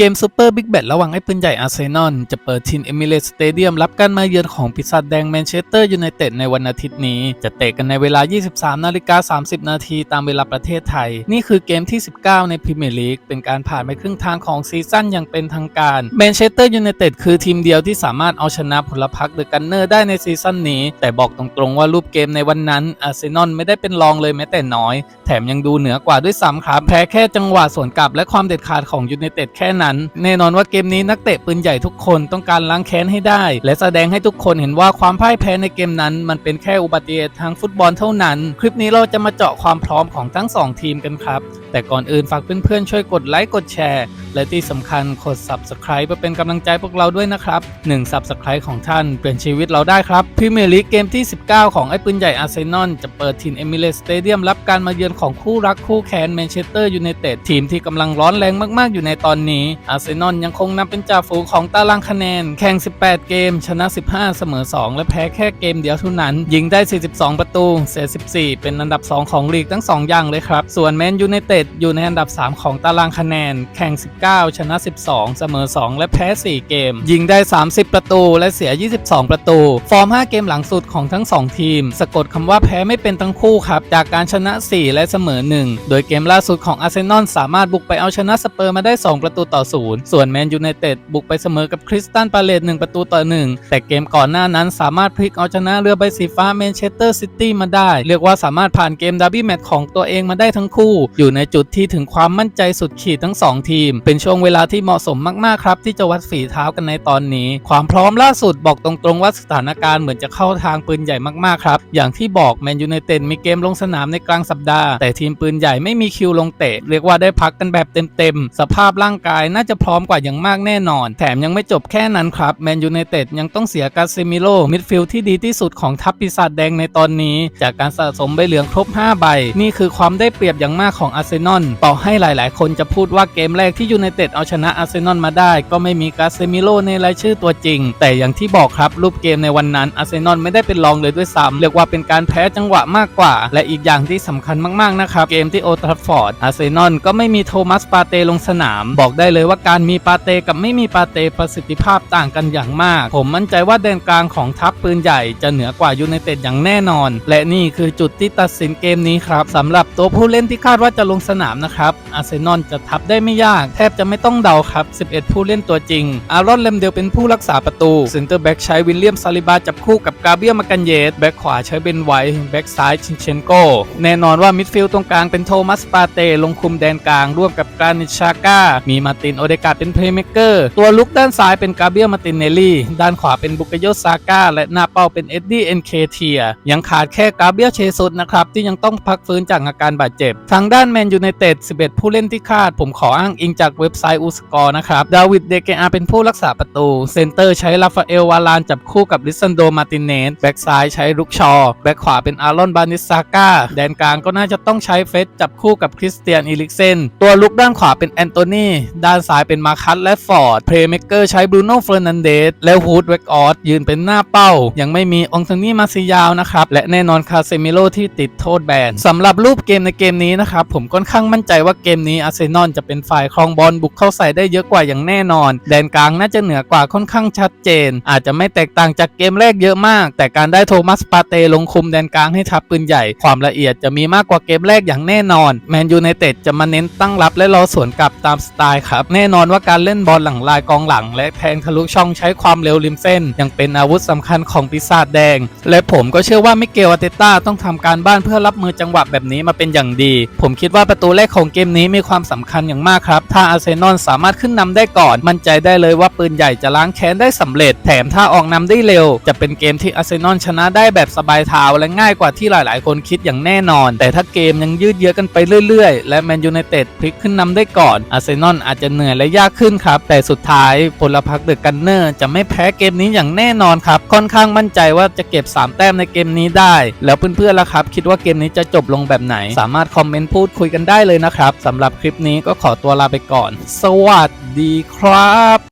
เกมซูเปอร์บิ๊กแบทระหว่างไอ้ปืนใหญ่อาร์เซนอลจะเปิดทินเอมิเรตสเตเดียมรับการมาเยือนของปีศาจแดงแมนเชสเตอร์ยูไนเต็ดในวันอาทิตย์นี้ จะเตะกันในเวลา 23 นาฬิกา 30 นาทีตามเวลาประเทศไทย นี่คือเกมที่ 19 ในพรีเมียร์ลีก เป็นการผ่านไปครึ่งทางของซีซั่นอย่างเป็นทางการแมนเชสเตอร์ยูไนเต็ดคือทีมเดียวที่สามารถเอาชนะพลพรรคเดอะกันเนอร์ได้ในซีซั่นนี้ แต่บอกตรงๆว่ารูปเกมในวันนั้นอาร์เซนอลไม่ได้เป็นรองเลยแม้แต่น้อย แถมยังดูเหนือกว่าด้วยซ้ำครับแพ้แค่จังหวะสวนกลับและความเด็ดขาดของยูไนเต็ดแค่นั้นแน่นอนว่าเกมนี้นักเตะปืนใหญ่ทุกคนต้องการล้างแค้นให้ได้ และแสดงให้ทุกคนเห็นว่าความพ่ายแพ้ในเกมนั้น มันเป็นแค่อุบัติเหตุทางฟุตบอลเท่านั้น คลิปนี้เราจะมาเจาะความพร้อมของทั้งสองทีมกันครับแต่ก่อนอื่นฝากเพื่อนๆช่วยกดไลค์กดแชร์ และที่สำคัญกด Subscribe เพื่อเป็นกำลังใจพวกเราด้วยนะครับ1 Subscribe ของท่านเปลี่ยนชีวิตเราได้ครับพรีเมียร์ลีกเกมที่ 19 ของไอ้ปืนใหญ่อาร์เซนอลจะเปิดถิ่นเอมิเรตสเตเดียมรับการมาเยือนของคู่รักคู่แค้นแมนเชสเตอร์ยูไนเต็ดทีมที่กำลังร้อนแรงมากๆอยู่ในตอนนี้อาร์เซนอลยังคงนำเป็นจ่าฝูงของตารางคะแนน แข่ง 18 เกม ชนะ 15 เสมอ 2 และแพ้แค่เกมเดียวเท่านั้น ยิงได้ 42 ประตูเสีย 14 เป็นอันดับ 2 ของลีกทั้ง 2 อย่างเลยครับ ส่วนแมนยูไนเต็ดอยู่ในอันดับ 3 ของตารางคะแนน แข่ง 19 ชนะ 12 เสมอ 2 และแพ้ 4 เกม ยิงได้ 30 ประตู และเสีย 22 ประตู ฟอร์ม 5 เกมหลังสุดของทั้ง 2 ทีม สะกดคำว่าแพ้ไม่เป็นทั้งคู่ครับ จากการชนะ 4 และเสมอ 1 โดยเกมล่าสุดของอาร์เซนอลสามารถบุกไปเอาชนะสเปอร์มาได้ 2 ประตูต่อ 0 ส่วนแมนยูไนเต็ดบุกไปเสมอกับคริสตันพาเลต1ประตูต่อ 1 แต่เกมก่อนหน้านั้นสามารถพลิกเอาชนะเรือใบสีฟ้าแมนเชสเตอร์ซิตี้มาได้ เรียกว่าสามารถผ่านเกมดาร์บี้แมตช์ของตัวเองมาได้ทั้งคู่ อยู่ในจุดที่ถึงความมั่นใจสุดขีดทั้ง 2 ทีม เป็นช่วงเวลาที่เหมาะสมมากๆครับ ที่จะวัดฝีเท้ากันในตอนนี้ ความพร้อมล่าสุดบอกตรงๆว่าสถานการณ์เหมือนจะเข้าทางปืนใหญ่มากๆครับ อย่างที่บอกแมนยูไนเต็ดมีเกมลงสนามในกลางสัปดาห์ แต่ทีมปืนใหญ่ไม่มีคิวลงเตะ เรียกว่าได้พักกันแบบเต็มๆ สภาพร่างกายน่าจะพร้อมกว่าอย่างมากแน่นอน แถมยังไม่จบแค่นั้นครับแมนยูไนเต็ดยังต้องเสียกาเซมิโลมิดฟิลด์ที่ดีที่สุดของทัพปีศาจแดงในตอนนี้ จากการสะสมใบเหลืองครบ 5 ใบ นี่คือความได้เปรียบอย่างมากของอาร์เซนอลต่อให้หลายๆ คนจะพูดว่าเกมแรกที่ยูไนเต็ดเอาชนะอาร์เซนอลมาได้ ก็ไม่มีกาเซมิโลในรายชื่อตัวจริง แต่อย่างที่บอกครับรูปเกมในวันนั้นอาร์เซนอลไม่ได้เป็นรองเลยด้วยซ้ำเรียกว่าเป็นการแพ้จังหวะมากกว่า และอีกอย่างที่สำคัญมาก ๆ นะครับ เกมที่โอทราฟฟอร์ดอาร์เซนอลก็ไม่มีโทมัสปาเตลงสนาม บอกได้เลยว่าการมีปาเตกับไม่มีปาเตประสิทธิภาพต่างกันอย่างมาก ผมมั่นใจว่าแดนกลางของทัพปืนใหญ่จะเหนือกว่ายูไนเต็ดอย่างแน่นอน และนี่คือจุดที่ตัดสินเกมนี้ครับสำหรับตัวผู้เล่นที่คาดว่าจะลงสนามนะครับ อาร์เซนอลจะทับได้ไม่ยาก แทบจะไม่ต้องเดาครับ 11 ผู้เล่นตัวจริง อารอนเลมเดลเป็นผู้รักษาประตูเซนเตอร์แบ็กใช้วิลเลียมซาลิบาจับคู่กับกาเบียมากันเยสแบ็กขวาใช้เบนไวท์แบ็กซ้ายชินเชนโกแน่นอนว่ามิดฟิลด์ตรงกลางเป็นโทมัสปาเตลงคุมแดนกลางร่วมกับกรานิชาก้ามีมาตินโอเดกาเป็นเพลย์เม k เกอร์ตัวลุกด้านซ้ายเป็นกาเบียมาตินเนลลี่ด้านขวาเป็นบุกโยซาก้าและหน้าเป้าเป็นเอ็ดดี้เอ็นเคเทียยังขาดแค่กาเบียเชซุสนะครับที่ยังต้องพักฟื้นจากอาการบาดเจ็บทางด้านแมนยูไนเต็ด 11 ผู้เล่นที่คาด ผมขออ้างอิงจากเว็บไซต์อูสกอร์นะครับ ดาวิด เดเกอาเป็นผู้รักษาประตู เซนเตอร์ใช้ลาฟาเอล วาลานจับคู่กับลิซันโด มาร์ติเนส แบ็กซ้ายใช้ลุกชอ แบ็กขวาเป็นอารอน บานิสซาก้า แดนกลางก็น่าจะต้องใช้เฟสจับคู่กับคริสเตียนอีลิกเซน ตัวลุกด้านขวาเป็นแอนโทนี ด้านซ้ายเป็นมาคัสและฟอร์ด เพลย์เมกเกอร์ใช้บรูโน่เฟอร์นันเดส และฮูดเวกออสยืนเป็นหน้าเป้า ยังไม่มีองโทนี่มาซิยาวนะครับ และแน่นอนคาเซมิโลที่ติดโทษแบนสำหรับรูปเกมในเกมนี้นะครับผมค่อนข้างมั่นใจว่าเกมนี้อาร์เซนอลจะเป็นฝ่ายครองบอลบุกเข้าใส่ได้เยอะกว่าอย่างแน่นอน แดนกลางน่าจะเหนือกว่าค่อนข้างชัดเจน อาจจะไม่แตกต่างจากเกมแรกเยอะมาก แต่การได้โทมัสปาเตลงคุมแดนกลางให้ทัพปืนใหญ่ ความละเอียดจะมีมากกว่าเกมแรกอย่างแน่นอนแมนยูไนเต็ดจะมาเน้นตั้งรับและรอสวนกลับตามสไตล์ครับแน่นอนว่าการเล่นบอลหลังลายกองหลัง และแทงทะลุช่องใช้ความเร็วริมเส้น ยังเป็นอาวุธสำคัญของปีศาจแดง และผมก็เชื่อว่ามิเกลอาเตต้าต้องทำการบ้านเพื่อรับมือจังหวะแบบนี้มาเป็นอย่างดี ผมคิดว่าประตูแรกของเกมนี้มีความสำคัญอย่างมากครับ ถ้าอาร์เซนอลสามารถขึ้นนำได้ก่อน มั่นใจได้เลยว่าปืนใหญ่จะล้างแค้นได้สำเร็จ แถมถ้าออกนำได้เร็ว จะเป็นเกมที่อาร์เซนอลชนะได้แบบสบายเท้าและง่ายกว่าที่หลายๆ คนคิดอย่างแน่นอน แต่ถ้าเกมยังยืดเยื้อกันไปเรื่อยๆ และแมนยูไนเต็ดพลิกขึ้นนำได้ก่อนอาร์เซนอลอาจจะเหนื่อยและยากขึ้นครับ แต่สุดท้ายพลพรรคเดอะกันเนอร์จะไม่แพ้เกมนี้อย่างแน่นอนครับ ค่อนข้างมั่นใจว่าจะเก็บ 3 แต้มในเกมนี้ได้ แล้วเพื่อนๆล่ะครับ คิดว่าเกมนี้จะจบลงแบบไหน สามารถคอมเมนต์พูดคุยกันได้เลยนะครับสำหรับคลิปนี้ก็ขอตัวลาไปก่อน สวัสดีครับ